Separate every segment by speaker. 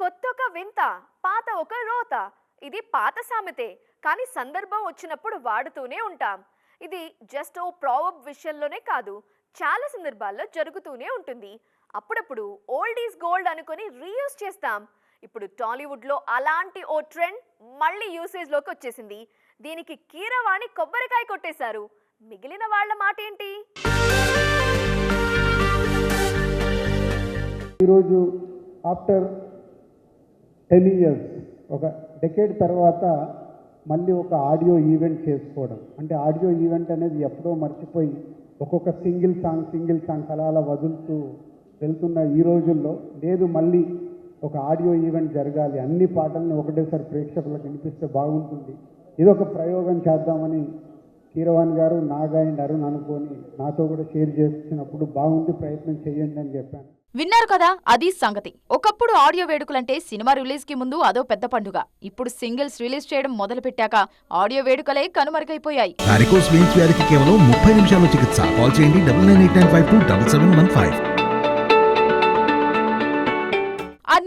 Speaker 1: కొత్త ఒక వింత పాత ఒక రోత. ఇది పాత సామెతే కానీ సందర్భం వచ్చినప్పుడు వాడుతూనే ఉంటాం. ఇది జస్ట్ ఓ ప్రావబ్ విషయంలోనే కాదు చాలా సందర్భాల్లో జరుగుతూనే ఉంటుంది. అప్పుడప్పుడు ఓల్డ్ ఈజ్ గోల్డ్ అనుకొని రీయూజ్ చేస్తాం. ఇప్పుడు టాలీవుడ్లో అలాంటి ఓ ట్రెండ్ మళ్ళీ యూసేజ్లోకి వచ్చేసింది. దీనికి కీరవాణి కొబ్బరికాయ కొట్టేశారు. మిగిలిన వాళ్ళ మాట ఏంటి
Speaker 2: ఈరోజు ఆఫ్టర్ టెన్ ఇయర్స్ ఒక డెకేడ్ తర్వాత మళ్ళీ ఒక ఆడియో ఈవెంట్ చేసుకోవడం. అంటే ఆడియో ఈవెంట్ అనేది ఎప్పుడో మర్చిపోయి ఒక్కొక్క సింగిల్ సాంగ్ సింగిల్ సాంగ్ అలా అలా వదులుతూ వెళ్తున్న ఈ రోజుల్లో లేదు మళ్ళీ ఒక ఆడియో ఈవెంట్ జరగాలి. అన్ని పాటల్ని ఒకటేసారి ప్రేక్షకులకు వినిపిస్తే బాగుంటుంది. ఇది ఒక ప్రయోగం చేద్దామని కీరవాణి గారు నాగా అండ్ అరుణ్ అనుకొని నాతో కూడా షేర్ చేసినప్పుడు బాగుంది ప్రయత్నం చేయండి అని చెప్పాను.
Speaker 3: విన్నారు కదా అది సంగతి. ఒకప్పుడు ఆడియో వేడుకలంటే సినిమా రిలీజ్కి ముందు అదో పెద్ద పండుగ. ఇప్పుడు సింగిల్స్ రిలీజ్ చేయడం మొదలుపెట్టాక ఆడియో వేడుకలే కనుమరుగైపోయాయి.
Speaker 4: కేవలం ముప్పై నిమిషాల్లో చికిత్స. కాల్ చేయండి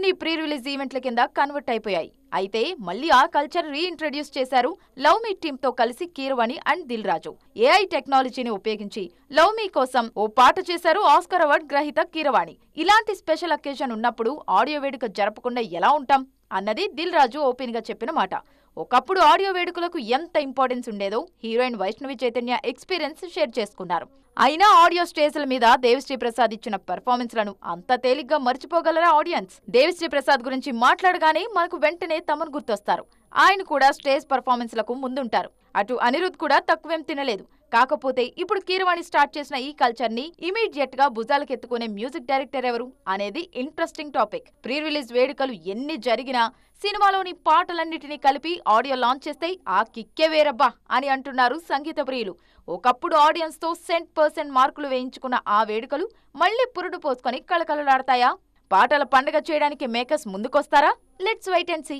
Speaker 3: అన్ని ప్రీ రిలీజ్ ఈవెంట్ల కింద కన్వర్ట్ అయిపోయాయి. అయితే మళ్ళీ ఆ కల్చర్ రీఇంట్రడ్యూస్ చేశారు లవ్ మీ టీమ్తో కలిసి కీరవాణి అండ్ దిల్ రాజు. ఏఐ టెక్నాలజీని ఉపయోగించి లవ్ మీ కోసం ఓ పాట చేశారు ఆస్కర్ అవార్డ్ గ్రహీత కీరవాణి. ఇలాంటి స్పెషల్ అకేషన్ ఉన్నప్పుడు ఆడియో వేడుక జరపకుండా ఎలా ఉంటాం? అన్నది దిల్ రాజు ఓపెన్గా చెప్పిన మాట. ఒకప్పుడు ఆడియో వేడుకలకు ఎంత ఇంపార్టెన్స్ ఉండేదో heroine Vaishnavi Chaitanya experience share చేసుకున్నారు. అయినా ఆడియో స్టేజ్ల మీద దేవిశ్రీ ప్రసాద్ ఇచ్చిన పెర్ఫార్మెన్స్లను అంత తేలిగ్గా మర్చిపోగలరా ఆడియన్స్? దేవిశ్రీ ప్రసాద్ గురించి మాట్లాడగానే మనకు వెంటనే తమను గుర్తొస్తారు. ఆయన కూడా స్టేజ్ పర్ఫార్మెన్స్లకు ముందుంటారు. అటు అనిరుద్ కూడా తక్కువేం తినలేదు. కాకపోతే ఇప్పుడు కీరవాణి స్టార్ట్ చేసిన ఈ కల్చర్ని ఇమీడియట్గా భుజాలకెత్తుకునే మ్యూజిక్ డైరెక్టర్ ఎవరు అనేది ఇంట్రెస్టింగ్ టాపిక్. ప్రీ రిలీజ్ వేడుకలు ఎన్ని జరిగినా సినిమాలోని పాటలన్నిటినీ కలిపి ఆడియో లాంచ్ చేస్తే ఆ కిక్కే వేరబ్బా అని అంటున్నారు సంగీత ప్రియులు. ఒకప్పుడు ఆడియన్స్తో సెంట్ పర్సెంట్ మార్కులు వేయించుకున్న ఆ వేడుకలు మళ్ళీ పురుడు పోసుకొని కళకళలాడతాయా? పాటల పండగ చేయడానికి makers ముందుకొస్తారా? Let's wait and see.